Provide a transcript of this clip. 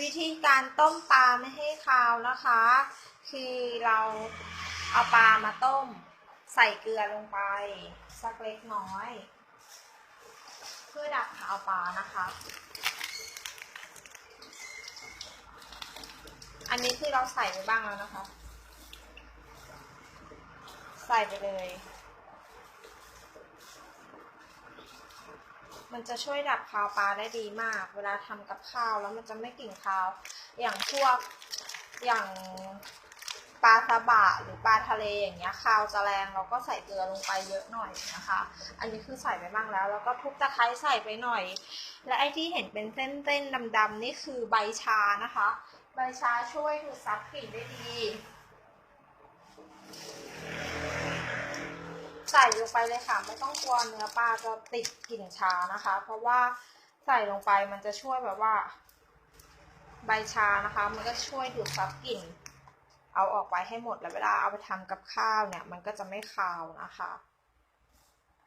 วิธีการต้มปลาไม่ให้คาวนะคะ คือเราเอาปลามาต้ม ใส่เกลือลงไป สักเล็กน้อย เพื่อดับคาวปลานะคะ อันนี้คือเราใส่ไปบ้างแล้วนะคะ ใส่ไปเลย มันจะช่วยดับคาวปลาได้ดีมาก เวลาทำกับข้าวแล้วมันจะไม่กลิ่นคาว อย่างพวกอย่างปลาซาบะหรือปลาทะเลอย่างเงี้ยคาวจะแรงเราก็ใส่เกลือลงไปเยอะหน่อยนะคะ อันนี้คือใส่ไปบ้างแล้ว แล้วก็ทุบตะไคร้ใส่ไปหน่อย และไอ้ที่เห็นเป็นเส้นๆดำๆนี่คือใบชานะคะ ใบชาช่วยดูดซับกลิ่นได้ดี ใส่ลงไปเลยค่ะ ไม่ต้องกลัวเนื้อปลาจะติดกลิ่นชานะคะ เพราะว่าใส่ลงไปมันจะช่วยแบบว่า ใบชานะคะ มันก็ช่วยดูดซับกลิ่น เอาออกไปให้หมดแล้วเวลาเอาไปทำกับข้าวเนี่ย มันก็จะไม่คาวนะคะ